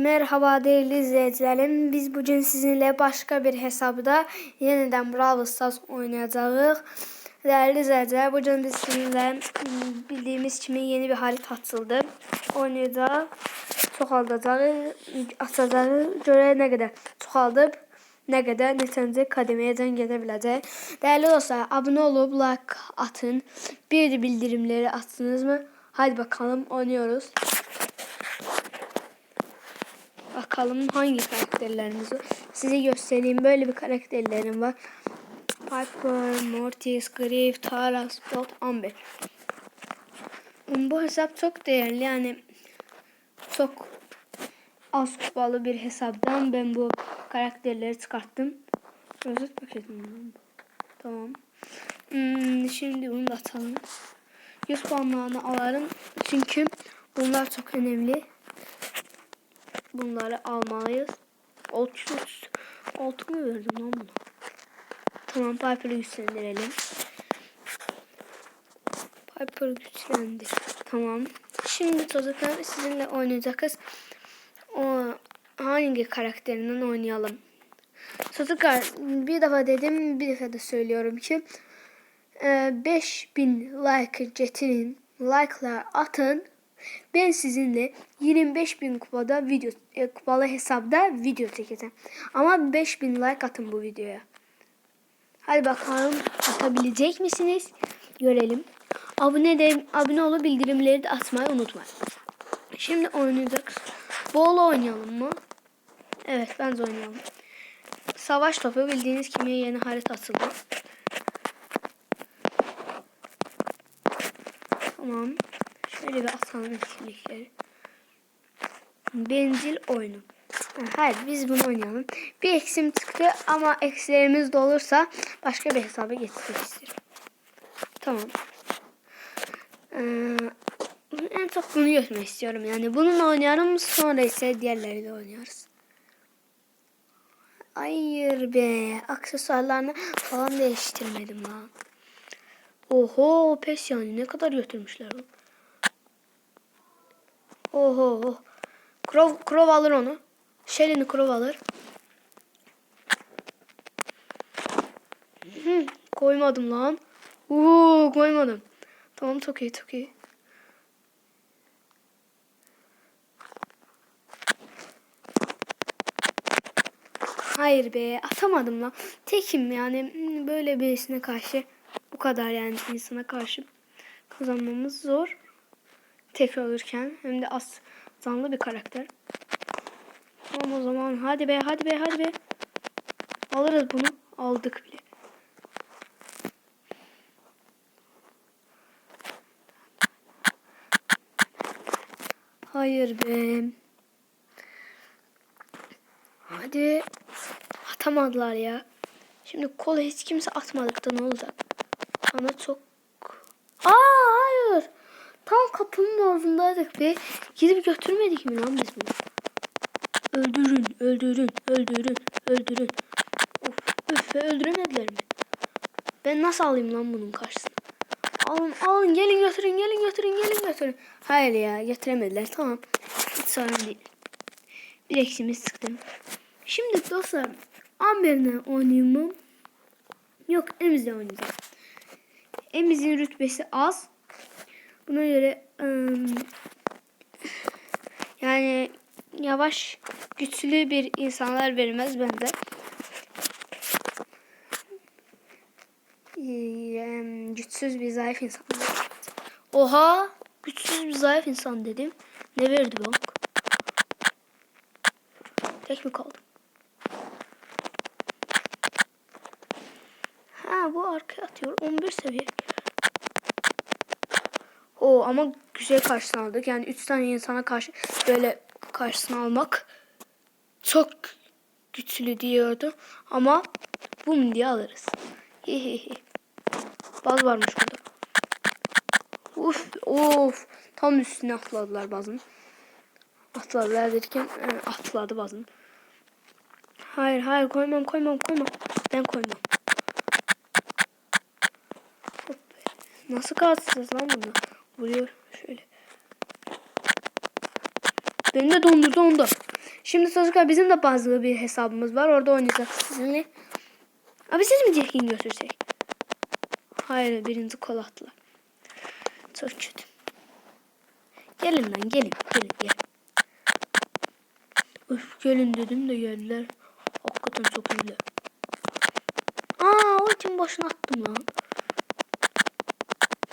merhaba değerli izleyicilerim. Biz bugün sizinle başka bir hesabda yeniden Brawl Stars oynayacağız. Değerli izleyiciler, bugün biz sizinle mm, bildiğimiz kimi yeni bir harita açıldı. Oynayacağız. Çoxaldacağız, açacağız. Görə nə qədər çoxaldıb, nə qədər neçənci kademiyədən gedə biləcək. Değerli dostlar, abone olup like atın. Bir de bildirimleri attınız mı? Hadi bakalım oynuyoruz. Bakalım hangi karakterlerimiz var. Size göstereyim. Böyle bir karakterlerim var. Piper, Mortis, Griff, Tara, Spot, Amber. Bu hesap çok değerli. Yani çok az kupalı bir hesaptan ben bu karakterleri çıkarttım. Özet paketim. Tamam. Hmm, şimdi bunu da atalım. 100 puanlarını alarım. Çünkü bunlar çok önemli. Bunları almalıyız. 30 altı mı verdim lan bunu? Tamam Piper'ı güçlendirelim. Piper güçlendi. Tamam. Şimdi çocuklar sizinle oynayacağız. O hangi karakterinden oynayalım? Çocuklar bir defa dedim bir defa da söylüyorum ki e, 5000 like getirin. Like'lar atın. Ben sizinle 25 bin kupada video e, kupalı hesapta video çekeceğim. Ama 5000 like atın bu videoya. Hadi bakalım atabilecek misiniz? Görelim. Abone de abone olup bildirimleri de atmayı unutmayın. Şimdi oynayacağız. Bol oynayalım mı? Evet bence oynayalım. Savaş topu bildiğiniz gibi yeni harita açıldı. Tamam. Şöyle bir atalım etkinlikleri. Bencil oyunu. Ha, Hayır biz bunu oynayalım. Bir eksim çıktı ama eksilerimiz de olursa başka bir hesaba geçmek isterim. Tamam. Ee, en çok bunu götürmek istiyorum. Yani bununla oynayalım sonra ise diğerleriyle oynarız. Hayır be. Aksesuarlarını falan değiştirmedim ha. Oho pes yani ne kadar götürmüşler bu. Oho. Krov, Krov alır onu. Shelly'ni Krov alır. Koymadım lan. Uuu koymadım. Tamam çok iyi çok iyi. Hayır be atamadım lan. Tekim yani böyle birisine karşı bu kadar yani insana karşı kazanmamız zor. Tek olurken hem de az canlı bir karakter. Tamam o zaman hadi be hadi be hadi be. Alırız bunu. Aldık bile. Hayır be. Hadi. Atamadılar ya. Şimdi kola hiç kimse atmadık da ne olacak? Bana çok... Aa hayır. Tam kapının ağzındaydık be. Gidip götürmedik mi lan biz bunu? Öldürün, öldürün, öldürün, öldürün. Of, üf, öldüremediler mi? Ben nasıl alayım lan bunun karşısına? Alın, alın, gelin götürün, gelin götürün, gelin götürün. Hayır ya, getiremediler. Tamam. Hiç sorun değil. Bir eksimiz çıktı. Şimdi dostlar, Amber'le oynayayım mı? Yok, Emiz'le oynayacağım. Emiz'in rütbesi az. Buna göre ım, yani yavaş güçlü bir insanlar vermez bence. Ee, güçsüz bir zayıf insan. Oha! Güçsüz bir zayıf insan dedim. Ne verdi bak? Tek mi kaldım? Ha bu arkaya atıyor. 11 seviye. O ama güzel karşısına aldık. Yani 3 tane insana karşı böyle karşısına almak çok güçlü diyordu. Ama bum diye alırız. Hihihi. Baz varmış burada. Uf of. Tam üstüne atladılar bazın. Atladılar derken e, atladı bazın. Hayır hayır koymam koymam koymam. Ben koymam. Nasıl kalsınız lan bunu? Vuruyor şöyle. Beni de dondurdu onda. Şimdi çocuklar bizim de bazı bir hesabımız var. Orada oynayacağız sizinle. Abi siz mi Jack'in götürsek? Hayır birinci kol attılar. Çok kötü. Gelin lan gelin. Gelin gelin. Öf gelin dedim de geldiler. Hakikaten çok iyiler. Aa o için boşuna attım lan.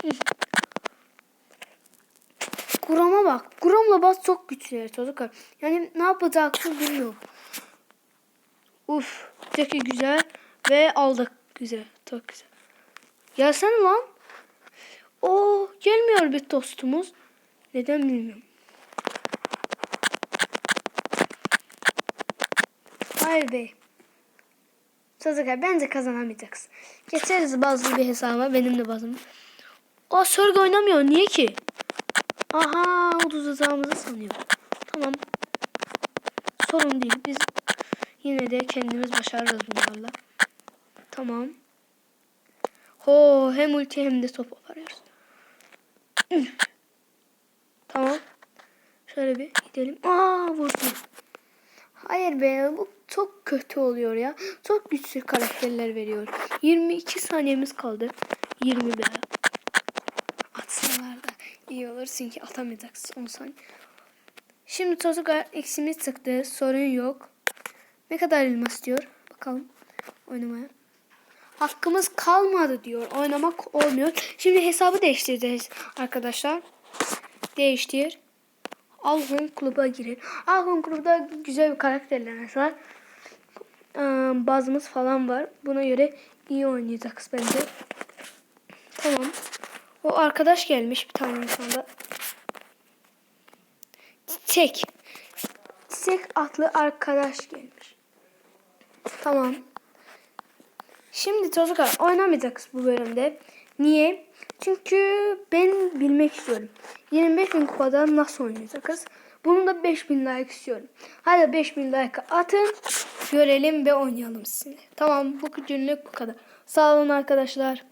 Hı. Gram'a bak. Gram'la bas çok güçlü çocuklar. Yani ne yapacaksın bilmiyorum. Uf. Teki güzel. Ve aldık. Güzel. Çok güzel. Gelsene lan. O gelmiyor bir tostumuz. Neden bilmiyorum. Hayır bey. Çocuklar bence kazanamayacaksın. Geçeriz bazı bir hesaba. Benim de bazım. O sorgu oynamıyor. Niye ki? Aha uzatacağımızı sanıyor. Tamam. Sorun değil. Biz yine de kendimiz başarırız bunlarla. Tamam. Ho hem ulti hem de top aparıyoruz. Tamam. Şöyle bir gidelim. Aa vurdum. Hayır be bu çok kötü oluyor ya. Çok güçlü karakterler veriyor. 22 saniyemiz kaldı. 20 be. Atsalar da iyi olur çünkü atamayacaksın 10 saniye. Şimdi çocuklar eksimiz çıktı. Sorun yok. Ne kadar elmas diyor? Bakalım oynamaya. Hakkımız kalmadı diyor. Oynamak olmuyor. Şimdi hesabı değiştireceğiz arkadaşlar. Değiştir. Alhon kluba girin. Alhon klubda güzel bir karakterler var. Bazımız falan var. Buna göre iyi oynayacağız bence. Tamam. O arkadaş gelmiş bir tane insanda. Çiçek. Çiçek adlı arkadaş gelmiş. Tamam. Şimdi çocuklar oynamayacağız bu bölümde. Niye? Çünkü ben bilmek istiyorum. 25 bin kupada nasıl oynayacağız? Bunu da 5000 like istiyorum. Hadi 5000 like atın. Görelim ve oynayalım sizinle. Tamam bu günlük bu kadar. Sağ olun arkadaşlar.